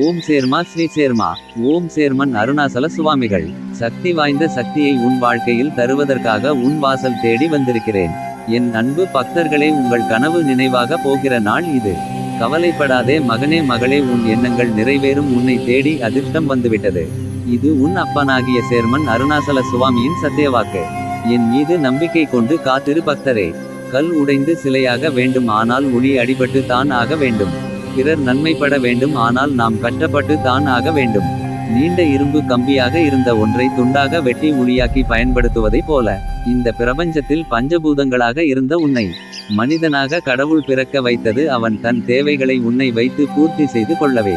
ஓம் சேர்மா ஸ்ரீ சேர்மா. ஓம் சேர்மன் அருணாசல சுவாமிகள். சக்தி வாய்ந்த சக்தியை உன் வாழ்க்கையில் தருவதற்காக உன் வாசல் தேடி வந்திருக்கிறேன். என் அன்பு பக்தர்களே உங்கள் கனவு நினைவாக போகிற நாள் இது. கவலைப்படாதே மகனே மகளே உன் எண்ணங்கள் நிறைவேறும். உன்னை தேடி அதிர்ஷ்டம் வந்துவிட்டது. இது உன் அப்பனாகிய சேர்மன் அருணாசல சுவாமியின் சத்தியவாக்கு. என் மீது நம்பிக்கை கொண்டு காத்திரு பக்தரே. கல் உடைந்து சிலையாக வேண்டும். ஆனால் ஒளி அடிபட்டு தான் ஆக வேண்டும். பிறர் நன்மைப்பட வேண்டும். ஆனால் நாம் கஷ்டப்பட்டு தான் ஆக வேண்டும். நீண்ட இரும்பு கம்பியாக இருந்த ஒன்றை துண்டாக வெட்டி உளியாக்கி பயன்படுத்துவதைப் போல இந்த பிரபஞ்சத்தில் பஞ்சபூதங்களாக இருந்த உன்னை மனிதனாக கடவுள் பிறக்க வைத்தது அவன் தன் தேவைகளை உன்னை வைத்து பூர்த்தி செய்து கொள்ளவே.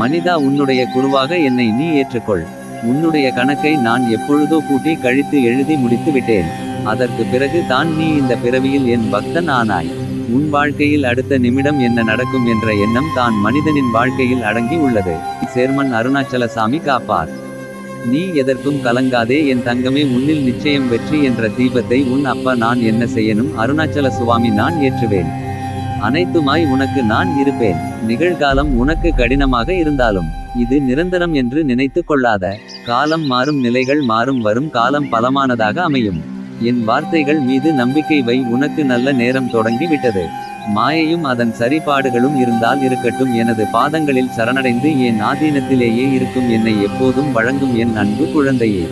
மனிதா உன்னுடைய குருவாக என்னை நீ ஏற்றுக்கொள். உன்னுடைய கணக்கை நான் எப்பொழுதோ கூட்டி கழித்து எழுதி முடித்து விட்டேன் அதற்கு பிறகு தான் நீ இந்த பிறவியில் என் பக்தன் ஆனாய். உன் வாழ்க்கையில் அடுத்த நிமிடம் என்ன நடக்கும் என்ற எண்ணம் தான் மனிதனின் வாழ்க்கையில் அடங்கி உள்ளது. சேர்மன் அருணாச்சல சாமி காப்பார். நீ எதற்கும் கலங்காதே என் தங்கமே உன்னில் நிச்சயம் வெற்றி என்ற தீபத்தை உன் அப்பா நான் என்ன செய்யணும் அருணாச்சல சுவாமி நான் ஏற்றுவேன். அனைத்துமாய் உனக்கு நான் இருப்பேன். நிகழ்காலம் உனக்கு கடினமாக இருந்தாலும் இது நிரந்தரம் என்று நினைத்து கொள்ளாத. காலம் மாறும் நிலைகள் மாறும் வரும் காலம் பலமானதாக அமையும். என் வார்த்தைகள் மீது நம்பிக்கை வை உனக்கு நல்ல நேரம் தொடங்கி விட்டது மாயையும் அதன் சரிபாடுகளும் இருந்தால் இருக்கட்டும் எனது பாதங்களில் சரணடைந்து என் ஆதீனத்திலேயே இருக்கும் என்னை எப்போதும் வழங்கும் என் அன்பு குழந்தையே.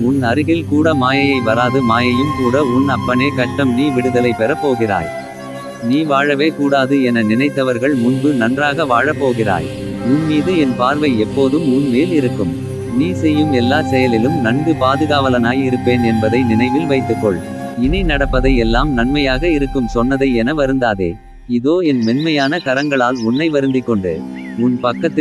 உன் அருகில் கூட மாயையை வராது மாயையும் கூட உன் அப்பனே கஷ்டம் நீ விடுதலை பெறப் போகிறாய். நீ வாழவே கூடாது என நினைத்தவர்கள் முன்பு நன்றாக வாழப் போகிறாய். உன் மீது என் பார்வை எப்போதும் உன் மேல் இருக்கும். நீ செய்யும் எல்லா செயலிலும் நன்கு பாதுகாவலனாய் இருப்பேன் என்பதை நினைவில் வைத்துக்கொள். இனி நடப்பதை எல்லாம் நன்மையாக இருக்கும் சொன்னதை என வருந்தாதே. இதோ என் மென்மையான கரங்களால் உன்னை வருந்திக் கொண்டு உன் பக்கத்தில்